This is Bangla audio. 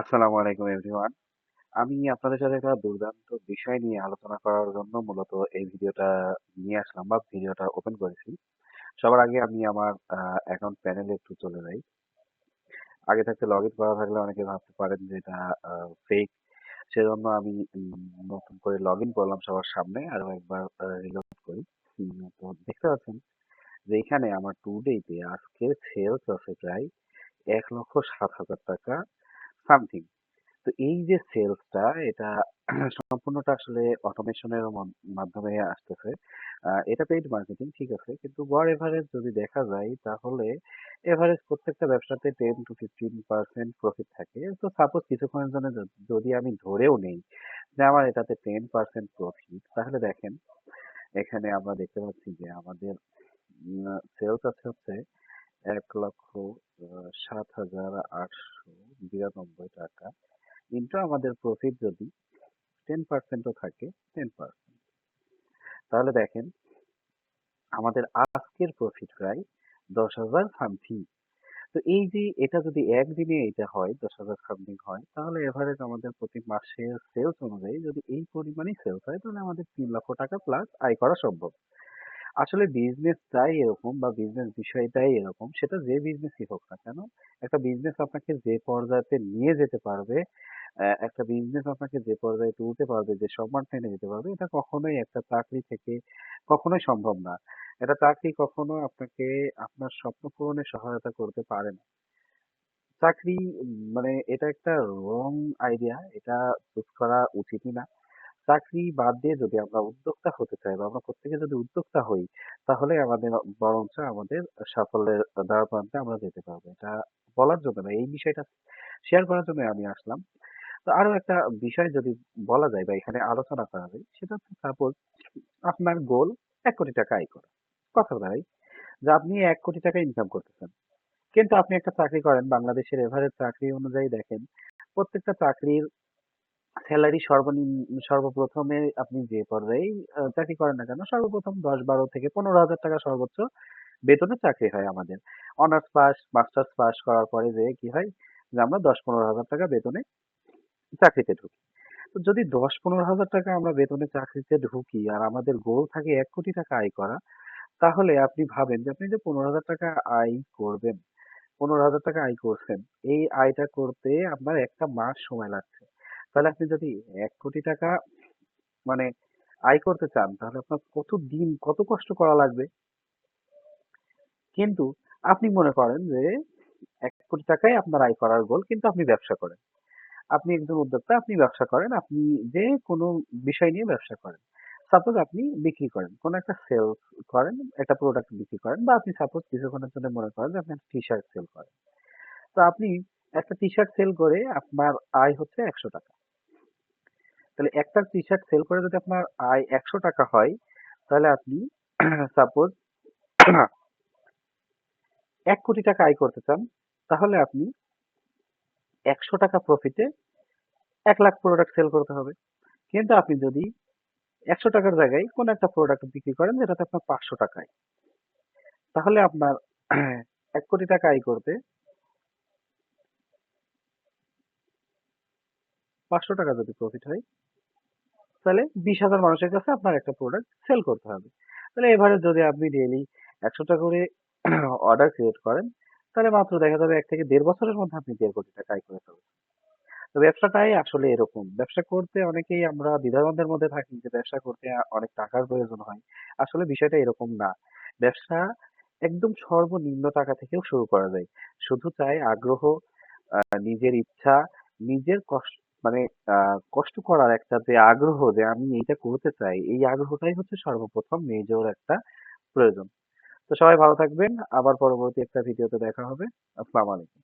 আসসালামু আলাইকুম এভরিওয়ান। আমি আপনাদের সাথে একটা দুর্দান্ত বিষয় নিয়ে আলোচনা করার জন্য মূলত এই ভিডিওটা নিয়ে আসলাম বা ভিডিওটা ওপেন করেছি। সবার আগে আমি আমার অ্যাকাউন্ট প্যানেলে একটু চলে যাই। আগে থাকতে লগ ইন করা থাকলে অনেকে ভাবতে পারেন যে এটা ফেক। সেজন্য আমি নতুন করে লগ ইন করলাম সবার সামনে। আরও একবার আ রিলোড করি। তো দেখতে পাচ্ছেন যে এখানে আমার টুডে তে আজকের সেলস আছে প্রায় ৳১,০৭,০০০ সামথিং। তো এই যে সেলসটা, এটা সম্পূর্ণটা আসলে অটোমেশনের মাধ্যমে আসতেছে। এটা পেইড মার্কেটিং ঠিক আছে। কিন্তু গড় এভারেজ যদি দেখা যায়, তাহলে এভারেজ প্রত্যেকটা ব্যবসাতে 10-15% প্রফিট থাকে। তো সাপোজ কিছুক্ষণের জন্য যদি আমি ধরেও নেই যে আমার এটাতে 10% প্রফিট তাহলে দেখেন, এখানে আমরা দেখতে পাচ্ছি যে আমাদের সেলস আছে হচ্ছে ৳১,০৭,৮৯২ ইন্টু আমাদের প্রফিট যদি 10% ও থাকে 10% তাহলে দেখেন আমাদের আজকের প্রফিট প্রায় ১০,০০০ সামথিং। তো এই যে এটা যদি একদিনে এটা হয় ১০,০০০ সামথিং হয় তাহলে এভারেজ আমাদের প্রতি মাসের সেলস অনুযায়ী যদি এই পরিমাণই সেলস হয় তাহলে আমাদের তিন লক্ষ টাকা প্লাস আয় করা সম্ভব। আসলে বিজনেসটাই এরকম বা বিজনেস বিষয়টাই এরকম, সেটা যে বিজনেসই হোক না কেন, একটা বিজনেস আপনাকে যে পর্যায়েতে নিয়ে যেতে পারবে একটা বিজনেস আপনাকে যে পর্যায়ে তুলতে পারবে, যে সম্মানটা এনে দিতে পারবে, এটা কখনোই একটা চাকরি থেকে কখনোই সম্ভব না। এটা চাকরি কখনো আপনাকে আপনার স্বপ্ন পূরণে সহায়তা করতে পারে না। চাকরি মানে এটা একটা রং আইডিয়া এটা চুজ করা উচিতই না। চাকরি বাদ দিয়ে যদি আমরা উদ্যোক্তা হতে চাই বা আমরা প্রত্যেকে যদি উদ্যোক্তা হই, তাহলে আমাদের বরঞ্চ আমাদের সাফল্যের দ্বার প্রান্তে আমরা যেতে পারব। এটা বলার জন্য না, এই বিষয়টা শেয়ার করার জন্য আমি আসলাম। তো আরও একটা বিষয় যদি বলা যায় বা এখানে আলোচনা করা যায়, সেটা হচ্ছে সাপোজ আপনার গোল এক কোটি টাকা আয় করা। কথা দাঁড়াই যে আপনি এক কোটি টাকা ইনকাম করতেছেন। কিন্তু আপনি একটা চাকরি করেন, বাংলাদেশের এভারেজ চাকরি অনুযায়ী দেখেন, প্রত্যেকটা চাকরির স্যালারি সর্বনিম্ন সর্বপ্রথমে আপনি যে পর্যায়েই আ চাকরি করেন না কেন সর্বপ্রথম ১০-১২ থেকে ১৫,০০০ টাকা সর্বোচ্চ বেতনে চাকরি হয় আমাদের। অনার্স পাস, মাস্টার্স পাস করার পরে যেয়ে কি হয়? যে আমরা ১০-১৫,০০০ টাকা বেতনে চাকরিতে ঢুকি। তো যদি ১০-১৫,০০০ টাকা আমরা বেতনে চাকরিতে ঢুকি আর আমাদের গোল থাকে এক কোটি টাকা আয় করা, তাহলে আপনি ভাবেন যে আপনি যে ১৫,০০০ টাকা আয় করবেন, ১৫,০০০ টাকা আয় করছেন। এই আয়টা করতে আপনার একটা মাস সময় লাগছে। তাহলে আপনি যদি এক কোটি টাকা মানে আয় করতে চান, তাহলে আপনার কত দিন কত কষ্ট করা লাগবে? কিন্তু আপনি মনে করেন যে এক কোটি টাকায় আপনার আয় করার গোল, কিন্তু আপনি ব্যবসা করেন। আপনি একজন উদ্যোক্তা, আপনি ব্যবসা করেন, আপনি যে কোনো বিষয় নিয়ে ব্যবসা করেন। সাপোজ আপনি বিক্রি করেন, কোনো একটা সেল করেন, একটা প্রোডাক্ট বিক্রি করেন, বা আপনি সাপোজ কিছুক্ষণের জন্য মনে করেন যে আপনি টি শার্ট সেল করেন। তো আপনি একটা টি শার্ট সেল করে আপনার আয় হচ্ছে একশো টাকা। তাহলে একটা টি শার্ট সেল করে যদি আপনার আয় একশো টাকা হয়, তাহলে আপনি সাপোজ এক কোটি টাকা আয় করতে চান, তাহলে আপনি একশো টাকা প্রফিটে এক লাখ প্রোডাক্ট সেল করতে হবে। কিন্তু আপনি যদি একশো টাকার জায়গায় কোন একটা প্রোডাক্ট বিক্রি করেন, যেটাতে আপনার পাঁচশো টাকায় তাহলে আপনার এক কোটি টাকা আয় করতে পাঁচশো টাকা যদি প্রফিট হয়, তাহলে বিশ হাজার মানুষের কাছে আপনার একটা প্রোডাক্ট সেল করতে হবে। তাহলে এবারে যদি আপনি ডেইলি টাকা করে অর্ডার ক্রিয়েট করেন, তাহলে মাত্র দেখা যাবে এক থেকে দেড় বছরের মধ্যে আপনি দেড় কোটি টাকা আয় করে ফেলবেন। তো ব্যবসাটাই আসলে এরকম। ব্যবসা করতে অনেকেই আমরা দ্বিধাদ্বন্দ্বের মধ্যে থাকি যে ব্যবসা করতে অনেক টাকার প্রয়োজন হয়। আসলে বিষয়টা এরকম না। ব্যবসা একদম সর্বনিম্ন টাকা থেকেও শুরু করা যায়। শুধু চাই আগ্রহ নিজের ইচ্ছা, নিজের কষ্ট মানে কষ্ট করার একটা যে আগ্রহ যে আমি এইটা করতে চাই, এই আগ্রহটাই হচ্ছে সর্বপ্রথম মেজর একটা প্রয়োজন। তো সবাই ভালো থাকবেন। আবার পরবর্তী একটা ভিডিওতে দেখা হবে। আসসালামু আলাইকুম।